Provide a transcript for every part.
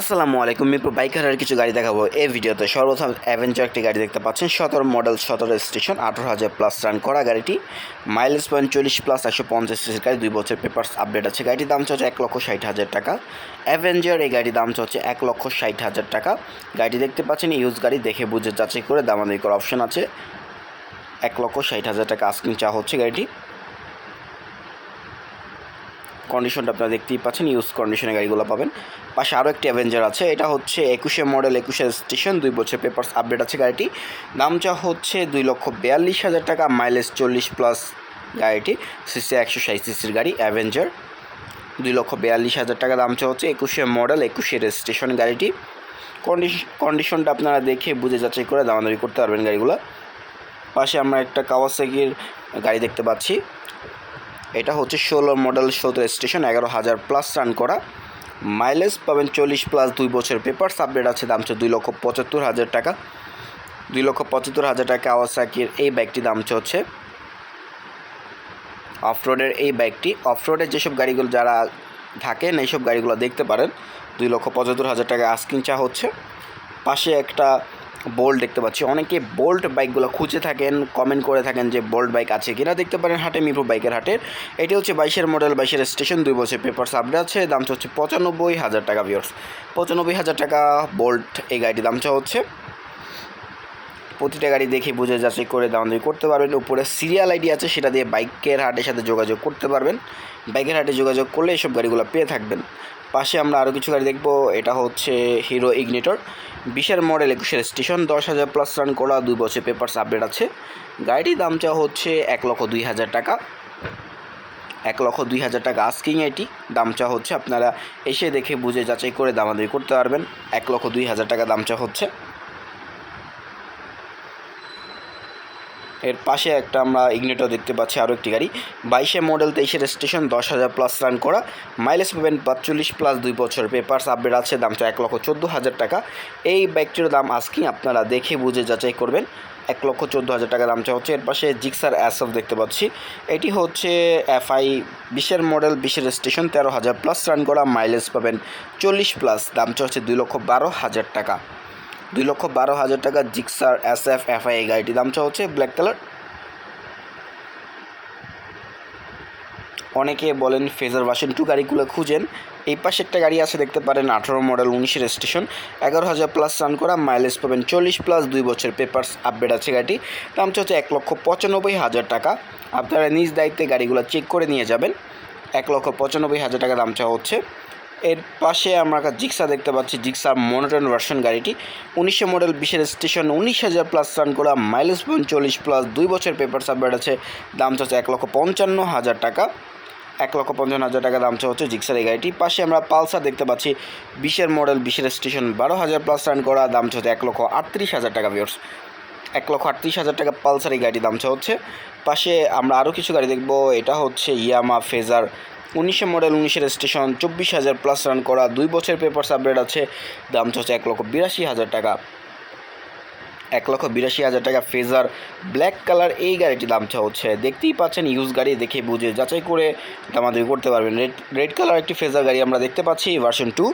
আসসালামু আলাইকুম, মিরপুর বাইকারের কিছু গাড়ি দেখাবো। এই ভিডিওতে সর্বপ্রথম অ্যাভেঞ্জার একটি গাড়ি দেখতে পাচ্ছেন। সতেরো মডেল সতেরো স্টেশন আঠারো হাজার প্লাস রান করা গাড়িটি। মাইলেজ পয়েন্ট চল্লিশ প্লাস একশো পঞ্চাশ সিসির গাড়ি। দুই বছর পেপার্স আপডেট আছে। গাড়িটির দাম হচ্ছে এক লক্ষ ষাট হাজার টাকা। অ্যাভেঞ্জার এই গাড়ির দাম হচ্ছে এক লক্ষ ষাট হাজার টাকা। গাড়িটি দেখতে পাচ্ছেন ইউজ গাড়ি দেখে বুঝে যাচাই করে দামাদামি করার অপশন আছে। এক লক্ষ ষাট হাজার টাকা আস্কিং চা হচ্ছে গাড়িটি। কন্ডিশনটা আপনারা দেখতেই পাচ্ছেন ইউজ কন্ডিশনে গাড়িগুলো পাবেন। পাশে আরও একটি অ্যাভেঞ্জার আছে, এটা হচ্ছে একুশে মডেল একুশে স্টেশন দুই বছর পেপার্স আপডেট আছে গাড়িটি। দাম চা হচ্ছে দুই লক্ষ বিয়াল্লিশ হাজার টাকা মাইলেজ চল্লিশ প্লাস গাড়িটি সিসি একশো ষাট সিসির গাড়ি অ্যাভেঞ্জার দুই লক্ষ বিয়াল্লিশ হাজার টাকা দাম চা হচ্ছে একুশে মডেল একুশে রেজিস্ট্রেশন গাড়িটি। কন্ডিশন কন্ডিশনটা আপনারা দেখে বুঝে যাচাই করে দামাদামি করতে পারবেন গাড়িগুলো। পাশে আমরা একটা কাওয়াসাকির গাড়ি দেখতে পাচ্ছি। এটা হচ্ছে ষোলো মডেল সতেরো স্টেশন, এগারো হাজার প্লাস রান করা। মাইলেজ পাবেন চল্লিশ প্লাস দুই বছর পেপার সাবডেট আছে দাম হচ্ছে দুই লক্ষ পঁচাত্তর হাজার টাকা। দুই লক্ষ পঁচাত্তর হাজার টাকা আওয়াসাকির এই বাইকটি দাম হচ্ছে। অফরোডের এই বাইকটি অফরোডের যেসব গাড়িগুলো যারা থাকেন, এইসব গাড়িগুলো দেখতে পারেন। দুই লক্ষ পঁচাত্তর হাজার টাকা আস্কিং চা হচ্ছে। পাশে একটা বোল্ট দেখতে পাচ্ছি। অনেকে বোল্ট বাইকগুলো খুঁজে থাকেন কমেন্ট করে থাকেন যে বোল্ট বাইক আছে কিনা। দেখতে পারেন হাটে মিরপুর বাইকের হাটের এটি হচ্ছে বাইশের মডেল বাইশের স্টেশন দুই বছর পেপার আপডেট আছে। দাম হচ্ছে পঁচানব্বই হাজার টাকা ভিওর্স পঁচানব্বই হাজার টাকা বোল্ট এই গাড়িটির দামটা হচ্ছে। প্রতিটা গাড়ি দেখে বুঝে যাচাই করে দাম দিয়ে করতে পারবেন। উপরে সিরিয়াল আইডি আছে, সেটা দিয়ে বাইকের হাটের সাথে যোগাযোগ করতে পারবেন। বাইকের হাটে যোগাযোগ করলে এইসব গাড়িগুলো পেয়ে থাকবেন। পাশে আমরা আরও কিছু গাড়ি দেখব। এটা হচ্ছে হিরো ইগনেটর বিশের মডেল একুশের স্টেশন দশ হাজার প্লাস রান করা, দুই বছর পেপার আপডেট আছে। গাড়িটির দাম চাওয়া হচ্ছে এক লক্ষ দুই হাজার টাকা। এক লক্ষ দুই হাজার টাকা আস্কিং এটি। দাম চা হচ্ছে আপনারা এসে দেখে বুঝে যাচাই করে দামাদামি করতে পারবেন। এক লক্ষ দুই হাজার টাকা দাম চা হচ্ছে। এর পাশে একটা আমরা ইগনেটর দেখতে পাচ্ছি আরও একটি গাড়ি। বাইশে মডেল তেইশের স্টেশন দশ হাজার প্লাস রান করা। মাইলেজ পাবেন পাঁচচল্লিশ প্লাস দুই বছর। পেপার্স আপডেট আছে, দাম দামটা এক লক্ষ চোদ্দ হাজার টাকা। এই বাইকটির দাম আজকেই আপনারা দেখে বুঝে যাচাই করবেন। এক লক্ষ চোদ্দ হাজার টাকা দামটা হচ্ছে। এর পাশে জিক্সার অ্যাসফ দেখতে পাচ্ছি। এটি হচ্ছে এফআই বিশের মডেল বিশের স্টেশন তেরো হাজার প্লাস রান করা। মাইলেজ পাবেন চল্লিশ প্লাস দাম দামটা হচ্ছে দুই লক্ষ বারো হাজার টাকা। দুই লক্ষ বারো হাজার টাকা জিক্সার এস এফ এফআই এই গাড়িটির দামটা হচ্ছে ব্ল্যাক কালার। অনেকে বলেন ফেজার ভার্সন টু গাড়িগুলো খুঁজেন। এই পাশে একটা গাড়ি আছে, দেখতে পারেন আঠারো মডেল উনিশের স্টেশন। এগারো হাজার প্লাস রান করা, মাইলেজ পাবেন চল্লিশ প্লাস দুই বছর পেপার্স আপডেট আছে গাড়িটি। দামটা হচ্ছে এক লক্ষ পঁচানব্বই হাজার টাকা। আপনারা নিজ দায়িত্বে গাড়িগুলো চেক করে নিয়ে যাবেন। এক লক্ষ পঁচানব্বই হাজার টাকা দাম চাওয়া হচ্ছে। এর পাশে আমরা একটা জিক্সা দেখতে পাচ্ছি জিক্সার মনোটন ভার্সন গাড়িটি। উনিশশো মডেল বিশের স্টেশন, উনিশ হাজার প্লাস রান করা মাইলেজ চল্লিশ প্লাস দুই বছর পেপার সাবমিট আছে দাম হচ্ছে এক লক্ষ পঞ্চান্ন হাজার টাকা। এক লক্ষ পঞ্চান্ন হাজার টাকা দাম হচ্ছে জিক্সার এই গাড়িটি। পাশে আমরা পালসার দেখতে পাচ্ছি, বিশের মডেল বিশের স্টেশন, বারো হাজার প্লাস রান করা, দাম হচ্ছে এক লক্ষ আটত্রিশ হাজার টাকা ভিওর্স এক লক্ষ আটত্রিশ হাজার টাকা পালসার এই গাড়ির দাম হচ্ছে। পাশে আমরা আরও কিছু গাড়ি দেখব, এটা হচ্ছে ইয়ামা ফেজার উনিশশো মডেল, উনিশের স্টেশন চব্বিশ হাজার প্লাস রান করা দুই বছর পেপার আপডেট আছে। দাম হচ্ছে এক লক্ষ বিরাশি হাজার টাকা। এক লক্ষ বিরাশি হাজার টাকা ফেজার ব্ল্যাক কালার এই গাড়িটির দামটা হচ্ছে দেখতেই পাচ্ছেন ইউজ গাড়ি দেখে বুঝে যাচাই করে দামাদামি করতে পারবেন। রেড রেড কালার একটি ফেজার গাড়ি আমরা দেখতে পাচ্ছি ভার্সন টু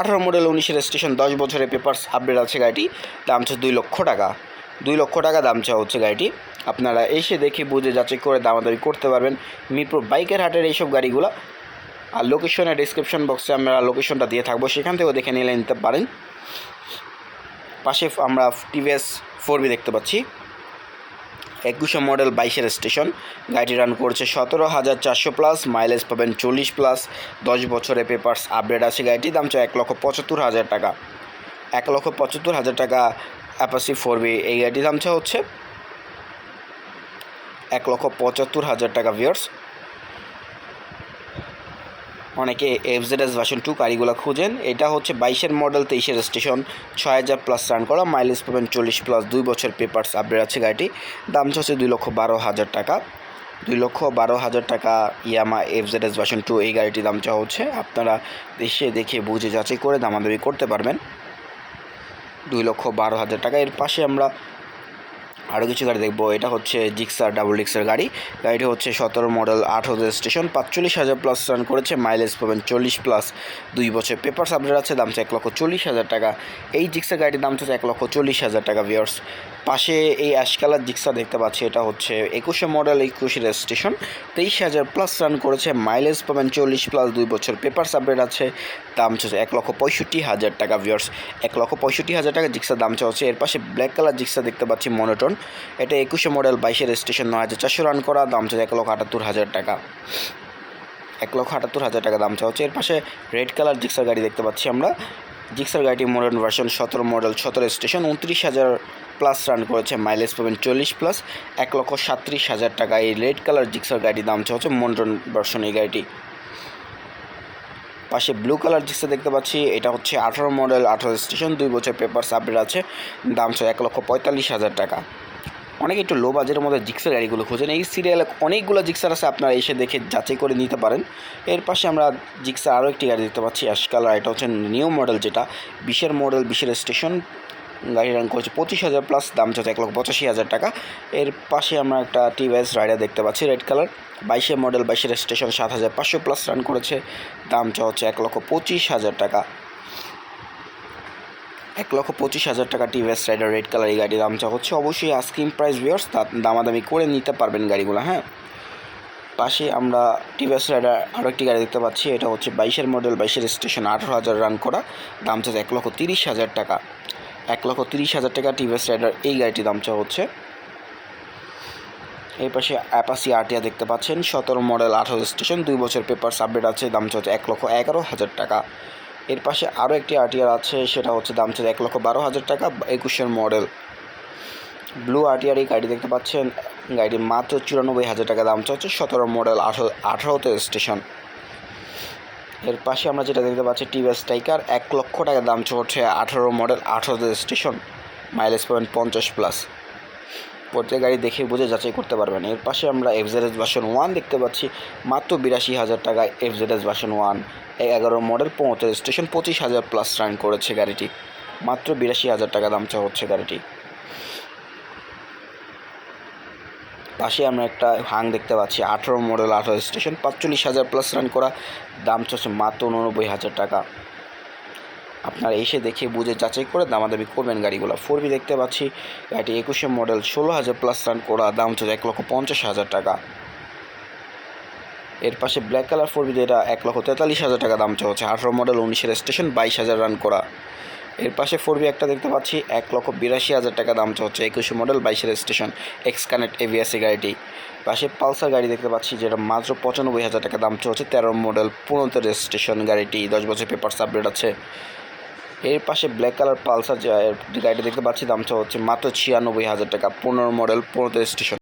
আঠারো মডেল, উনিশের স্টেশন দশ বছরের পেপার্স আপডেট আছে গাড়িটি। দাম হচ্ছে দুই লক্ষ টাকা। দুই লক্ষ টাকা দাম চাওয়া হচ্ছে গাড়িটি। আপনারা এসে দেখে বুঝে যাচাই করে দামাদামি করতে পারবেন মিরপুর বাইকের হাটের এইসব গাড়িগুলো। আর লোকেশনের ডিসক্রিপশন বক্সে আমরা লোকেশনটা দিয়ে থাকব, সেখান থেকেও দেখে নিলে নিতে পারেন। পাশে আমরা টিভিএস ফোর দেখতে পাচ্ছি। একুশে মডেল, বাইশের স্টেশন গাড়িটি রান করছে সতেরো হাজার চারশো প্লাস মাইলেজ পাবেন চল্লিশ প্লাস দশ বছরের পেপার্স আপডেট আছে গাড়িটির দাম চাই এক লক্ষ পঁচাত্তর হাজার টাকা। এক লক্ষ পঁচাত্তর হাজার টাকা অ্যাপাসি ফোর বি, এই গাড়িটির দাম চা হচ্ছে এক লক্ষ পঁচাত্তর হাজার টাকা ভিয়ার্স অনেকে এফজেডএস ভার্সন টু গাড়িগুলো খুঁজেন। এটা হচ্ছে বাইশের মডেল তেইশের স্টেশন ছয় হাজার প্লাস রান করা মাইলেজ পাবেন চল্লিশ প্লাস দুই বছর পেপার্স আপডেট আছে গাড়িটি। দাম হচ্ছে দুই লক্ষ বারো হাজার টাকা। দুই লক্ষ বারো হাজার টাকা ইয়ামা এফজেডএস ভার্সন টু এই গাড়িটির দাম চাওয়া হচ্ছে। আপনারা এসে দেখে বুঝে যাচাই করে দামাদামি করতে পারবেন। দুই লক্ষ বারো হাজার টাকা। এর পাশে আমরা আরও কিছু গাড়ি দেখব। এটা হচ্ছে জিক্সার ডাবল ডিক্সার গাড়ি। গাড়িটি হচ্ছে সতেরো মডেল, আট হাজার স্টেশন পাঁচচল্লিশ হাজার প্লাস রান করেছে। মাইলেজ পাবেন চল্লিশ প্লাস দুই বছর পেপার সাবজেক্ট আছে, দাম হচ্ছে এক লক্ষ চল্লিশ হাজার টাকা। এই জিক্সার গাড়িটির দাম হচ্ছে এক লক্ষ চল্লিশ হাজার টাকা ভিওর্স পাশে এই অ্যাশ কালার জিক্সা দেখতে পাচ্ছি, এটা হচ্ছে একুশে মডেল, একুশে রেজিস্ট্রেশন, তেইশ হাজার প্লাস রান করেছে, মাইলেজ পাবেন চল্লিশ প্লাস দুই বছর, পেপার আপডেট আছে, দাম হচ্ছে এক লক্ষ পঁয়ষট্টি হাজার টাকা ভিওর্স এক লক্ষ পঁয়ষট্টি হাজার টাকা জিক্সার দাম হচ্ছে এর পাশে ব্ল্যাক কালার জিক্সা দেখতে পাচ্ছি মনোটন এটা একুশে মডেল, বাইশে রেজিস্ট্রেশন, নয় হাজার চারশো রান করা, দাম হচ্ছে এক লক্ষ আটাত্তর হাজার টাকা। এক লক্ষ আটাত্তর হাজার টাকা দাম চাওয়া হচ্ছে এর পাশে রেড কালার জিক্সার গাড়ি দেখতে পাচ্ছি আমরা, জিক্সার গাড়িটি মডার্ন ভার্সন সতেরো মডেল, সতেরো স্টেশন উনত্রিশ হাজার প্লাস রান করেছে মাইলেজ পাবেন চল্লিশ প্লাস এক লক্ষ সাতত্রিশ হাজার টাকা। এই রেড কালার জিক্সার গাড়ির দাম হচ্ছে মডার্ন ভার্সন এই গাড়িটি। পাশে ব্লু কালার জিক্সা দেখতে পাচ্ছি, এটা হচ্ছে আঠারো মডেল, আঠারো স্টেশন, দুই বছর পেপার আপডেট আছে, দাম হচ্ছে এক লক্ষ পঁয়তাল্লিশ হাজার টাকা। অনেকে একটু লো বাজেটের মধ্যে জিক্সার গাড়িগুলো খোঁজেন, এই সিরিয়ালে অনেকগুলো জিক্সার আছে, আপনারা এসে দেখে যাচাই করে নিতে পারেন। এর পাশে আমরা জিক্সার আরও একটি গাড়ি দেখতে পাচ্ছি, অ্যাশ কালার, এটা হচ্ছে নিউ মডেল যেটা, বিশের মডেল বিশের স্টেশন গাড়ি রান করেছে পঁচিশ হাজার প্লাস দাম হচ্ছে এক লক্ষ পঁচাশি হাজার টাকা। এর পাশে আমরা একটা টিভিএস রাইডার দেখতে পাচ্ছি রেড কালার বাইশে মডেল বাইশের স্টেশন সাত হাজার পাঁচশো প্লাস রান করেছে। দাম হচ্ছে এক লক্ষ পঁচিশ হাজার টাকা। এক লক্ষ পঁচিশ হাজার টাকা টিভিএস রাইডার রেড কালার এই গাড়ির দাম চা হচ্ছে। অবশ্যই আস্কিং প্রাইস ভিওর্স তা দামাদামি করে নিতে পারবেন গাড়িগুলো হ্যাঁ। পাশে আমরা টিভিএস রাইডার আরও একটি গাড়ি দেখতে পাচ্ছি, এটা হচ্ছে বাইশের মডেল বাইশের স্টেশন আঠারো হাজার রান করা। দাম চাচ্ছে এক লক্ষ তিরিশ হাজার টাকা। এক লক্ষ তিরিশ হাজার টাকা টিভিএস রাইডার এই গাড়িটির দাম চা হচ্ছে। এই পাশে অ্যাপাসি আরটিয়া দেখতে পাচ্ছেন। সতেরো মডেল, আঠারো স্টেশন, দুই বছর পেপার সাবমিট আছে, দাম হচ্ছে এক লক্ষ এগারো হাজার টাকা। এর পাশে আরও একটি আরটিআর আছে, সেটা হচ্ছে দাম হচ্ছে এক লক্ষ বারো হাজার টাকা, একুশের মডেল। ব্লু আরটিআর এই গাড়ি দেখতে পাচ্ছেন। গাড়িটি মাত্র চুরানব্বই হাজার টাকা দাম হচ্ছে, সতেরো মডেল, আঠারো, আঠারোতে স্টেশন। এর পাশে আমরা যেটা দেখতে পাচ্ছি টিভিএস টাইকার এক লক্ষ টাকা দাম হচ্ছে আঠারো মডেল আঠারোতে স্টেশন মাইলেজ পয়েন্ট পঞ্চাশ প্লাস প্রত্যেক গাড়ি দেখে বুঝে যাচাই করতে পারবেন। এর পাশে আমরা এফজেডএস ভার্সন ওয়ান দেখতে পাচ্ছি, মাত্র বিরাশি হাজার টাকায় এফজেডএস ভার্সন ওয়ান এগারো মডেল পঁয়ত্রিশ স্টেশন পঁচিশ হাজার প্লাস রান করেছে গাড়িটি। মাত্র বিরাশি হাজার টাকা দাম চা হচ্ছে গাড়িটি। পাশে আমরা একটা হাং দেখতে পাচ্ছি। আঠারো মডেল, আঠারো স্টেশন পাঁচচল্লিশ হাজার প্লাস রান করা। দাম চলছে মাত্র উননব্বই হাজার টাকা। আপনারা এসে দেখে বুঝে যাচাই করে দামাদামি করবেন গাড়িগুলো। ফোর বি দেখতে পাচ্ছি, গাড়িটি একুশে মডেল, ষোলো হাজার প্লাস রান করা, দাম হচ্ছে এক লক্ষ পঞ্চাশ হাজার টাকা। এর পাশে ব্ল্যাক কালার ফোর বি যেটা এক লক্ষ তেতাল্লিশ হাজার টাকা দাম হচ্ছে আঠারো মডেল, উনিশের স্টেশন বাইশ হাজার রান করা। এর পাশে ফোর বি একটা দেখতে পাচ্ছি, এক লক্ষ বিরাশি হাজার টাকা দাম হচ্ছে একুশে মডেল বাইশের স্টেশন এক্স কানেক্ট এভিএসি গাড়িটি। পাশে পালসার গাড়ি দেখতে পাচ্ছি, যেটা মাত্র পঁচানব্বই হাজার টাকা দাম হচ্ছে তেরো মডেল পনেরোতে রেজিস্ট্রেশন গাড়িটি। দশ বছর পেপার সাবডেট আছে। এর পাশে ব্ল্যাক কালার পালসার যে গাড়িটা দেখতে পাচ্ছি দামটা হচ্ছে মাত্র ছিয়ানব্বই হাজার টাকা, পনেরো মডেল পনেরোতে স্টেশন